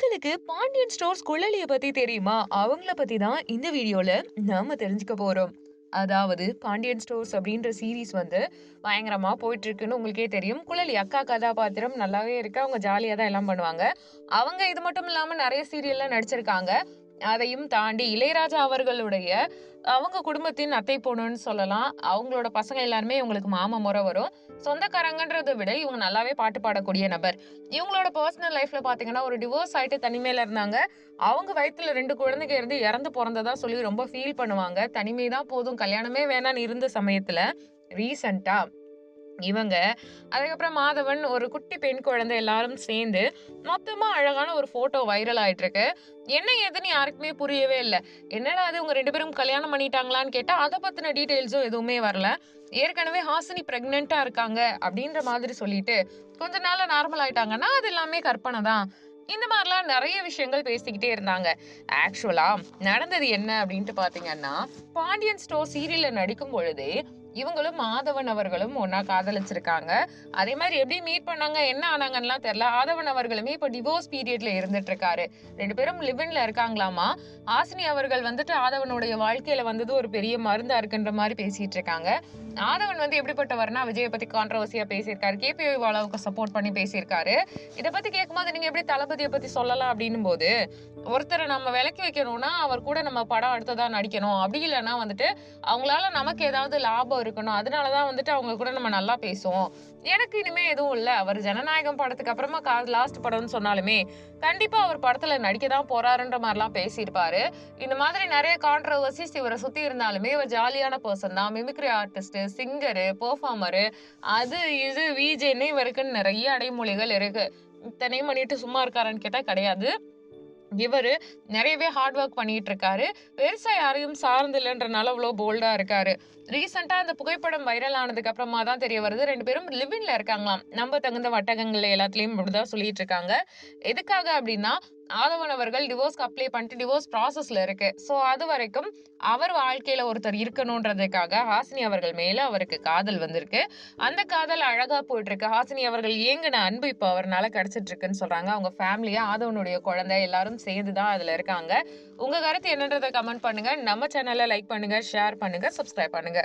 உங்களுக்கு பாண்டியன் ஸ்டோர்ஸ் குள்ளலிய பத்தி தெரியுமா? அவங்கள பத்தி தான் இந்த வீடியோல நாம தெரிஞ்சுக்க போறோம். அதாவது பாண்டியன் ஸ்டோர்ஸ் அப்படின்ற சீரீஸ் வந்து பயங்கரமா போயிட்டு இருக்குன்னு உங்களுக்கே தெரியும். குழலி அக்கா கதாபாத்திரம் நல்லாவே இருக்கு. அவங்க ஜாலியா தான் எல்லாம் பண்ணுவாங்க. அவங்க இது மட்டும் இல்லாம நிறைய சீரியல்லாம் நடிச்சிருக்காங்க. அதையும் தாண்டி இளையராஜா அவர்களுடைய அவங்க குடும்பத்தின் அத்தை பொண்ணுன்னு சொல்லலாம். அவங்களோட பசங்க எல்லாருமே இவங்களுக்கு மாமா முறை வரும். சொந்தக்காரங்கன்றதை விட இவங்க நல்லாவே பாட்டு பாடக்கூடிய நபர். இவங்களோட பர்சனல் லைஃப்ல பாத்தீங்கன்னா ஒரு டிவோர்ஸ் ஆயிட்டு தனிமையில இருந்தாங்க. அவங்க வயிற்றுல ரெண்டு குழந்தைங்க இருந்து இறந்து பிறந்ததா சொல்லி ரொம்ப ஃபீல் பண்ணுவாங்க. தனிமை தான் போதும். கல்யாணமே வேணான்னு இருந்த சமயத்துல ரீசண்டா இவங்க. அதுக்கப்புறம் மாதவன் ஒரு குட்டி பெண் குழந்தை எல்லாரும் சேர்ந்து மொத்தமா அழகான ஒரு போட்டோ வைரல் ஆயிட்டு இருக்கு என்ன ஏதுன்னு யாருக்குமே புரியவே இல்லை. என்னடா அது உங்க ரெண்டு பேரும் கல்யாணம் பண்ணிட்டாங்களான்னு கேட்டா அதை பத்தின டீட்டெயில்ஸும் எதுவுமே வரல. ஏற்கனவே ஹாசினி பிரெக்னெண்டா இருக்காங்க அப்படின்ற மாதிரி சொல்லிட்டு கொஞ்ச நாள்ல நார்மல் ஆயிட்டாங்கன்னா அது எல்லாமே கற்பனை தான். இந்த மாதிரிலாம் நிறைய விஷயங்கள் பேசிக்கிட்டே இருந்தாங்க. ஆக்சுவலா நடந்தது என்ன அப்படின்ட்டு பாத்தீங்கன்னா பாண்டியன் ஸ்டோர் சீரியல்ல நடிக்கும் பொழுதே இவங்களும் மாதவன் அவர்களும் ஒன்னா காதலிச்சிருக்காங்க. அதே மாதிரி எப்படி மீட் பண்ணாங்க என்ன ஆனாங்கன்னா தெரியல. ஆதவன் அவர்களுமே இப்போ டிவோர்ஸ் பீரியட்ல இருந்துட்டு இருக்காரு ரெண்டு பேரும் லிவின்ல இருக்காங்களாமா? ஆசினி அவர்கள் வந்துட்டு ஆதவனுடைய வாழ்க்கையில வந்தது ஒரு பெரிய மருந்தா இருக்குன்ற மாதிரி பேசிட்டு இருக்காங்க ஆனவன் வந்து எப்படிப்பட்டவர்னா விஜயை பத்தி கான்ட்ரவர்சியா பேசியிருக்காரு. கேபி வாலாவுக்கு சப்போர்ட் பண்ணி பேசியிருக்காரு. இதை பத்தி கேட்கும்போது நீங்க எப்படி தளபதியை பத்தி சொல்லலாம் அப்படின்னும் போது ஒருத்தரை நம்ம விலக்கி வைக்கணும்னா அவர் கூட நம்ம படம் அடுத்ததா நடிக்கணும். அப்படி இல்லைன்னா வந்துட்டு அவங்களால நமக்கு ஏதாவது லாபம் இருக்கணும். அதனாலதான் வந்துட்டு அவங்க கூட நம்ம நல்லா பேசுவோம். எனக்கு இனிமே எதுவும் இல்லை. அவர் ஜனநாயகம் படத்துக்கு அப்புறமா கா லாஸ்ட் படம்னு சொன்னாலுமே கண்டிப்பா அவர் படத்துல நடிக்க தான் போறாருன்ற மாதிரிலாம் பேசியிருப்பாரு. இந்த மாதிரி நிறைய கான்ட்ரவர்சிஸ் இவரை சுத்தி இருந்தாலுமே இவர் ஜாலியான பர்சன் தான். மிமிக்ரி ஆர்டிஸ்ட் சிங்கரு பெர்ஃபார்மரு அது இது விஜேன்னு இவருக்கு நிறைய அடைமொழிகள் இருக்கு. இத்தனையும் பண்ணிட்டு சும்மா இருக்காருன்னு கேட்டால் கிடையாது. இவர் நிறையவே ஹார்ட் ஒர்க் பண்ணிட்டு இருக்காரு பெருசாக யாரையும் சார்ந்து இல்லைன்றனால அவ்வளோ போல்டாக இருக்காரு. ரீசெண்டாக அந்த புகைப்படம் வைரல் ஆனதுக்கு அப்புறமா தான் தெரிய வருது. ரெண்டு பேரும் லிவின்ல இருக்காங்களாம். நம்ம தகுந்த வட்டகங்கள்ல எல்லாத்துலேயும் இப்படிதான் சொல்லிட்டு இருக்காங்க எதுக்காக அப்படின்னா ஆதவன் அவர்கள் டிவோர்ஸ்க்கு அப்ளை பண்ணிட்டு டிவோர்ஸ் ப்ராசஸ்ல இருக்கு. ஸோ அது வரைக்கும் அவர் வாழ்க்கையில ஒருத்தர் இருக்கணுன்றதுக்காக ஹாசினி அவர்கள் மேல அவருக்கு காதல் வந்திருக்கு. அந்த காதல் அழகா போயிட்டு இருக்கு ஹாசினி அவர்கள் ஏங்கின அன்பு இப்போ அவர்னால கிடைச்சிட்டு இருக்குன்னு சொல்றாங்க. அவங்க ஃபேமிலியா ஆதவனுடைய குழந்தை எல்லாரும் சேர்ந்து தான் அதுல இருக்காங்க. உங்க கருத்து என்னன்றதை கமெண்ட் பண்ணுங்க. நம்ம சேனலை லைக் பண்ணுங்க ஷேர் பண்ணுங்க சப்ஸ்கிரைப் பண்ணுங்க.